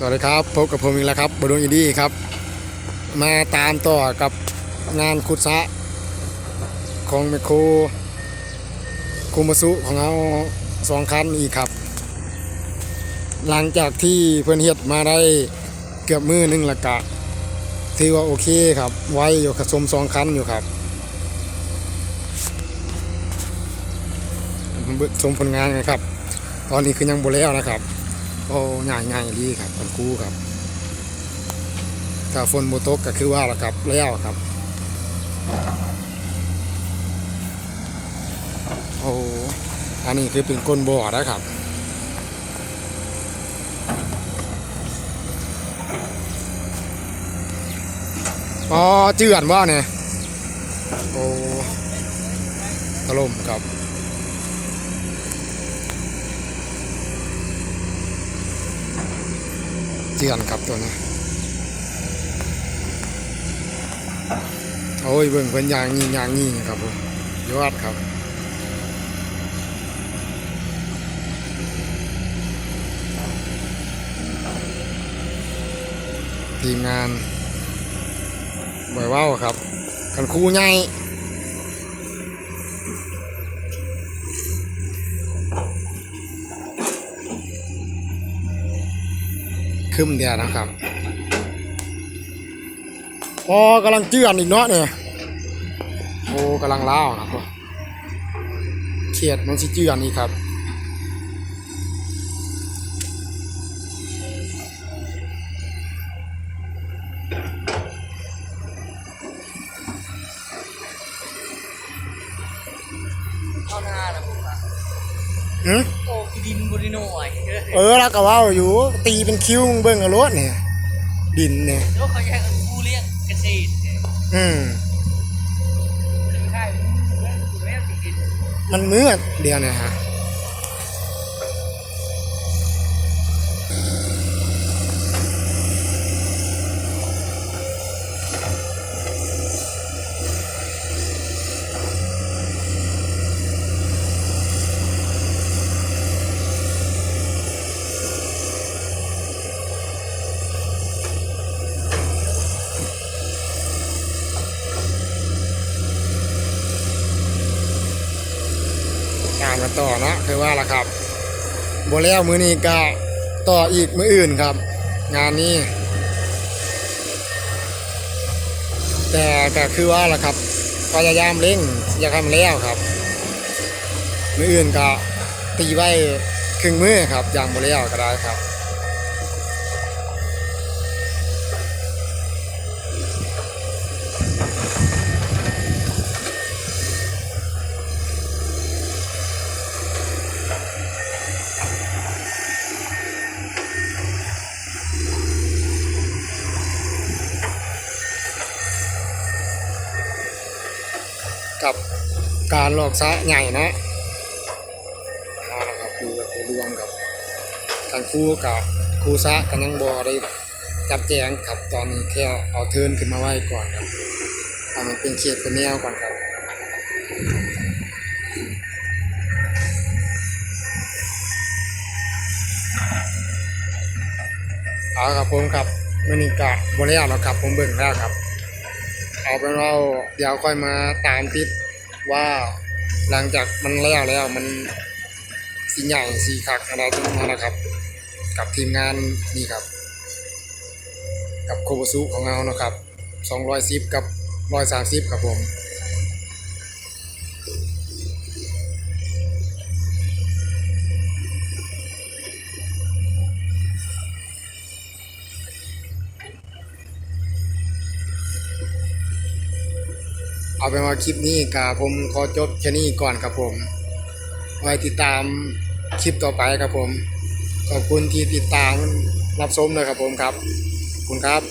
สวัสดีครับพบกับผมอีกแล้วครับบดวงอินดี้ครับ มาตามต่อกับงานขุดสะของแมคโคคุมาสุของเราสองคันอีกครับ หลังจากที่เพื่อนเฮ็ดมาได้เกือบมือหนึงละกะถือว่าโอเคครับ ไว้อยู่กับสมสองคันอยู่ครับเบิ่งชมผลงานกันครับ ตอนนี้คือยังบ่แล้วนะครับ โอ้ง่ายง่ายดีครับมันคู่ครับถ้าฝนโมตกก็คือว่าละครับแล้วครับ โอ้อันนี้คือเป็นก้นบ่อนะครับอ๋อเจือนว่าเนี่ยโอ้ถล่มครับ เจือนครับตัวนี้โอ้ยเบิ่งเพิ่นยางงี้ยางงี้ครับผมยอดครับทีมงานบ่อยว้าครับกันครูใหญ่ ขึ้นเดียนะครับพอกำลังเจือนอีกเนาะเนี่ยโอ้กำลังล้าวนะครับเขียดมันสิเจือนอีกครับเข้าหน้าแล้ว ผมอะหือโอ้กีดินบริโน่ไอ้เด้อเออแล้วก็เว่าอยู่ตีเป็นคิ้วมึงเบิ่งเอารถเนี่ยดินเนี่ยแล้วเขาแยกกันผู้เลี้ยงเกษตรเนี่ยอืมคือใช่มันเลี้ยงอยู่แล้วจริงมันมืดเดียวเนี่ยฮะ กันมาต่อนะคือว่าล่ะครับบแล้วมือนี้ก็ต่ออีกมืออื่นครับ งานนี้ แต่ก็คือว่าล่ะครับพยายามเร่งอยากทำแล้วครับ มืออื่นก็ตีไว้ครึ่งมือครับอย่างบแล้วก็ได้ครับ กับการหลอกซะใหญ่นะเอาละครับดูกับรวมกับทางครูกับครูซะกันยังบอได้จับแจงครับตอนนี้แค่เอาเทินขึ้นมาไว้ก่อนครับเอามันเป็นเขตเป็นแนวก่อนครับเอาครับผมครับมินิกะบริยาแล้วครับผมเบิ่งแล้วครับ เอาเป็นว่าเดี๋ยวค่อยมาตามติดว่าหลังจากมันแล้วแล้วมันสีใหญ่สีคักอะไรตรงนั้นนะครับ กับทีมงานนี่ครับ กับโคบสุของเรานะครับ210กับ130ครับผม เอาเป็นว่าคลิปนี้กับผมขอจบแค่นี้ก่อนครับผม ไว้ติดตามคลิปต่อไปครับผม ขอบคุณที่ติดตามรับชมเลยครับผมครับ ขอบคุณครับ